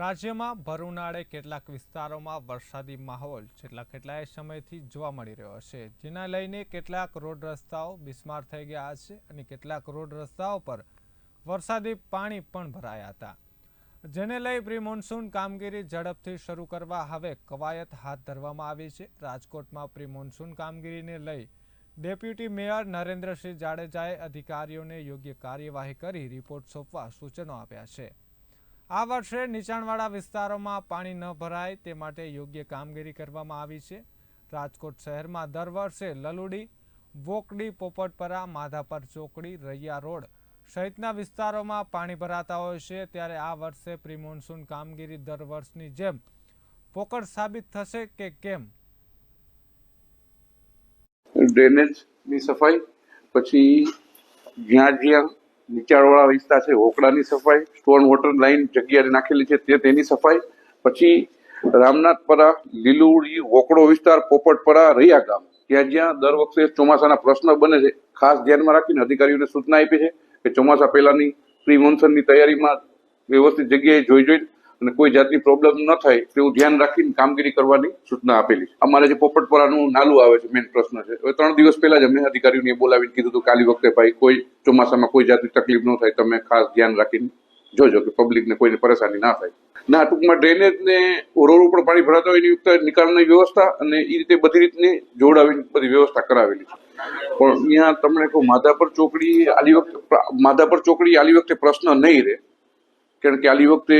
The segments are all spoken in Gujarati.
રાજ્યમાં ભર ઉનાળે કેટલાક વિસ્તારોમાં વરસાદી માહોલ છેલ્લા કેટલાય સમયથી જોવા મળી રહ્યો છે, જેના લઈને કેટલાક રોડ રસ્તાઓ બિસ્માર થઈ ગયા છે અને કેટલાક રોડ રસ્તાઓ પર વરસાદી પાણી પણ ભરાયા હતા. જેને લઈ પ્રી મોન્સૂન કામગીરી ઝડપથી શરૂ કરવા હવે કવાયત હાથ ધરવામાં આવી છે. રાજકોટમાં પ્રી મોન્સૂન કામગીરીને લઈ ડેપ્યુટી મેયર નરેન્દ્રસિંહ જાડેજાએ અધિકારીઓને યોગ્ય કાર્યવાહી કરી રિપોર્ટ સોંપવા સૂચનો આપ્યા છે. આ વર્ષે નીચાણવાળા વિસ્તારોમાં પાણી ન ભરાય, તે માટે યોગ્ય કામગીરી કરવામાં આવી છે. રાજકોટ શહેરમાં દર વર્ષે લલુડી, વોકડી, પોપટપરા, માધાપર ચોકડી, રૈયા રોડ સહિતના વિસ્તારોમાં પાણી ભરાતા હોય છે. ત્યારે આ વર્ષે પ્રિમોન્સૂન કામગીરી દર વર્ષની જેમ પોકળ સાબિત થશે કે કેમ? ડ્રેનેજની સફાઈ, પછી જ્યાં જ્યાં નીચાણવાળા વિસ્તાર છે, ઓકડાની સફાઈ સ્ટોન વોટર લાઈન જગ્યાએ નાખેલી છે, તે તેની સફાઈ. પછી રામનાથપરા, લીલુડી વોકડો વિસ્તાર, પોપટપરા, રૈયા ગામ. ત્યાં જ્યાં દર વખતે ચોમાસાના પ્રશ્ન બને છે, ખાસ ધ્યાનમાં રાખીને અધિકારીઓને સૂચના આપી છે કે ચોમાસા પહેલાની પ્રી મોન્સૂનની તૈયારીમાં વ્યવસ્થિત જગ્યાએ જોઈ જોઈ અને કોઈ જાતની પ્રોબ્લેમ ન થાય તેવું ધ્યાન રાખીને કામગીરી કરવાની સૂચના આપેલી અમારે જે પોપટપરાનું નાલું આવે છે મેઇન પ્રશ્ન છે. હવે ત્રણ દિવસ પહેલા જ અમે અધિકારીઓને બોલાવીને કીધું હતું કાલી વખતે ભાઈ, કોઈ ચોમાસામાં કોઈ જાતની તકલીફ ન થાય, તમે ખાસ ધ્યાન રાખીને જોજો કે પબ્લિકને કોઈને પરેશાની ના થાય. ના ટૂંકમાં ડ્રેનેજને ઓરોરો ઉપર પાણી ભરાતા હોય એની યુક્ત નિકાલની વ્યવસ્થા અને એ રીતે બધી રીતની જોડાવીને બધી વ્યવસ્થા કરાવેલી છે. પણ અહીંયા તમને કહું, માધાપર ચોકડી આલી વખતે માધાપર ચોકડી આલી વખતે પ્રશ્ન નહીં રહે. કારણ કે આલી વખતે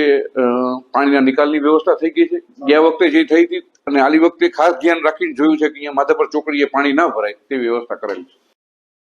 પાણીના નિકાલની વ્યવસ્થા થઈ ગઈ છે. ગયા વખતે જે થઈ હતી, અને આલી વખતે ખાસ ધ્યાન રાખીને જોયું છે કે અહીંયા માધાપર ચોકડીએ પાણી ના ભરાય તે વ્યવસ્થા કરેલી છે.